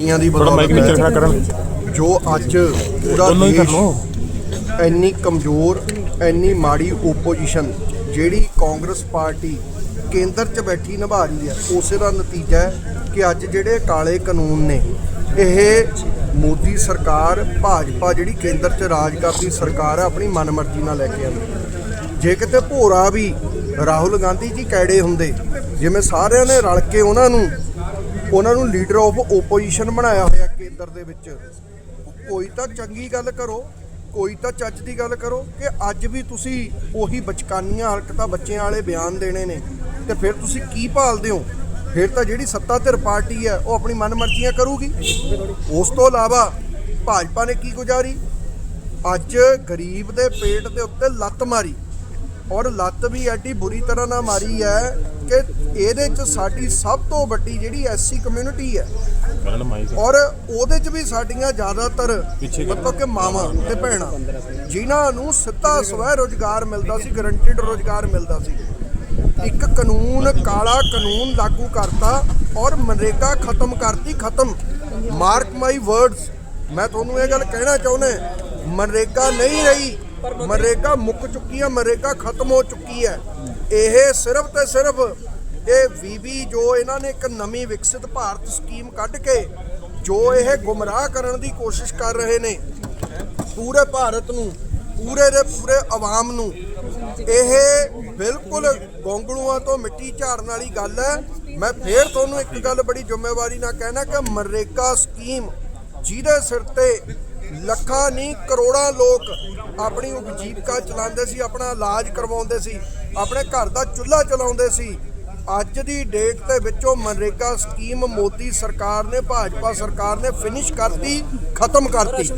ੀਆਂ ਦੀ ਥੋੜਾ ਮਾਈਕ ਨੀਚੇ ਰੱਖਣਾ ਕਰਨ। ਜੋ ਅੱਜ ਪੂਰਾ ਦੋਨੋਂ ਹੀ ਕਰ ਲਓ ਇੰਨੀ ਕਮਜ਼ੋਰ ਇੰਨੀ ਮਾੜੀ ਓਪੋਜੀਸ਼ਨ ਜਿਹੜੀ ਕਾਂਗਰਸ ਪਾਰਟੀ ਕੇਂਦਰ 'ਚ ਬੈਠੀ ਨਿਭਾ ਰਹੀ ਹੈ ਉਸੇ ਦਾ ਨਤੀਜਾ ਹੈ ਕਿ ਅੱਜ ਜਿਹੜੇ ਕਾਲੇ ਕਾਨੂੰਨ ਨੇ ਇਹ ਮੋਦੀ ਸਰਕਾਰ ਭਾਜਪਾ ਜਿਹੜੀ ਕੇਂਦਰ 'ਚ ਰਾਜ ਕਰਦੀ ਸਰਕਾਰ ਹੈ ਆਪਣੀ ਮਨਮਰਜ਼ੀ ਨਾਲ ਲੈ ਕੇ ਆਉਂਦੀ ਜੇ ਕਿਤੇ ਭੋਰਾ ਵੀ ਰਾਹੁਲ ਗਾਂਧੀ ਜੀ ਕੈੜੇ ਹੁੰਦੇ ਜਿਵੇਂ ਸਾਰਿਆਂ ਨੇ ਰਲ ਕੇ ਉਹਨਾਂ ਨੂੰ ਉਹਨਾਂ ਨੂੰ ਲੀਡਰ ਆਫ ਓਪੋਜੀਸ਼ਨ ਬਣਾਇਆ ਹੋਇਆ ਕੇਂਦਰ ਦੇ ਵਿੱਚ। ਕੋਈ ਤਾਂ ਚੰਗੀ ਗੱਲ ਕਰੋ, ਕੋਈ ਤਾਂ ਚੱਜ ਦੀ ਗੱਲ ਕਰੋ ਕਿ ਅੱਜ ਵੀ ਤੁਸੀਂ ਉਹੀ ਬਚਕਾਨੀਆਂ ਹਰਕਤਾਂ ਬੱਚਿਆਂ ਵਾਲੇ ਬਿਆਨ ਦੇਣੇ ਨੇ। ਤੇ ਫਿਰ ਤੁਸੀਂ ਕੀ ਭਾਲਦੇ ਹੋ? ਫਿਰ ਤਾਂ ਜਿਹੜੀ ਸੱਤਾ ਧਿਰ ਪਾਰਟੀ ਹੈ, ਉਹ ਆਪਣੀ ਮਨਮਰਜ਼ੀਆਂ ਕਰੂਗੀ। ਉਸ ਤੋਂ ਇਲਾਵਾ ਭਾਜਪਾ ਨੇ ਕੀ ਗੁਜ਼ਾਰੀ? ਅੱਜ ਗਰੀਬ ਦੇ ਪੇਟ ਦੇ ਉੱਤੇ ਲੱਤ ਮਾਰੀ। ਔਰ ਲੱਤ ਵੀ ਐਡੀ ਬੁਰੀ ਤਰ੍ਹਾਂ ਨਾਲ ਮਾਰੀ ਹੈ ਕਿ ਇਹਦੇ 'ਚ ਸਾਡੀ ਸਭ ਤੋਂ ਵੱਡੀ ਜਿਹੜੀ ਐਸਸੀ ਕਮਿਊਨਿਟੀ ਹੈ। ਔਰ ਉਹਦੇ 'ਚ ਵੀ ਸਾਡੀਆਂ ਜ਼ਿਆਦਾਤਰ। ਮਤਲਬ ਕਿ ਮਾਵਾਂ ਤੇ ਭੈਣਾਂ ਜਿਨ੍ਹਾਂ ਨੂੰ ਸਿੱਧਾ ਸਵੈ ਰੋਜ਼ਗਾਰ ਮਿਲਦਾ ਸੀ ਗਰੰਟਿਡ ਰੋਜ਼ਗਾਰ ਮਿਲਦਾ ਸੀ। ਇੱਕ ਕਾਨੂੰਨ ਕਾਲਾ ਕਾਨੂੰਨ ਲਾਗੂ ਕਰਤਾ ਔਰ ਮਨਰੇਗਾ ਖਤਮ ਕਰਤੀ ਖਤਮ। Mark my words. ਮੈਂ ਤੁਹਾਨੂੰ ਇਹ ਗੱਲ ਕਹਿਣਾ ਚਾਹੁੰਦਾ ਮਨਰੇਗਾ ਨਹੀਂ ਰਹੀ। ਮਨਰੇਗਾ ਮੁੱਕ ਚੁੱਕੀ ਹੈ ਮਨਰੇਗਾ ਖਤਮ ਹੋ ਚੁੱਕੀ ਹੈ। ਇਹ ਸਿਰਫ ਤੇ ਸਿਰਫ ਇਹ ਵੀਬੀ ਜੋ ਇਹਨਾਂ ਨੇ ਇੱਕ ਨਵੀਂ ਵਿਕਸਿਤ ਭਾਰਤ ਸਕੀਮ ਕੱਢ ਕੇ ਜੋ ਇਹ ਗੁੰਮਰਾਹ ਕਰਨ ਦੀ ਕੋਸ਼ਿਸ਼ ਕਰ ਰਹੇ ਨੇ, ਪੂਰੇ ਭਾਰਤ ਨੂੰ, ਪੂਰੇ ਦੇ ਪੂਰੇ ਆਵਾਮ ਨੂੰ, ਇਹ ਬਿਲਕੁਲ ਗੋਂਗਲੂਆਂ ਤੋਂ ਮਿੱਟੀ ਝਾੜਨ ਵਾਲੀ ਗੱਲ ਹੈ। ਮੈਂ ਫੇਰ ਤੁਹਾਨੂੰ ਇੱਕ ਗੱਲ ਬੜੀ ਜ਼ਿੰਮੇਵਾਰੀ ਨਾਲ ਕਹਿਣਾ ਕਿ ਮਨਰੇਗਾ ਸਕੀਮ ਜਿਹਦੇ ਸਿਰ ਤੇ ਲੱਖਾਂ ਨਹੀਂ ਕਰੋੜਾਂ ਲੋਕ ਆਪਣੀ ਉਪਜੀਵਕਾ ਚਲਾਉਂਦੇ ਸੀ, ਆਪਣਾ ਇਲਾਜ ਕਰਵਾਉਂਦੇ ਸੀ, ਆਪਣੇ ਘਰ ਦਾ ਚੁੱਲ੍ਹਾ ਚਲਾਉਂਦੇ ਸੀ। ਅੱਜ ਦੀ ਡੇਟ ਦੇ ਵਿੱਚੋਂ ਮਨਰੇਗਾ ਸਕੀਮ ਮੋਦੀ ਸਰਕਾਰ ਨੇ, ਭਾਜਪਾ ਸਰਕਾਰ ਨੇ ਫਿਨਿਸ਼ ਕਰਤੀ, ਖਤਮ ਕਰਤੀ।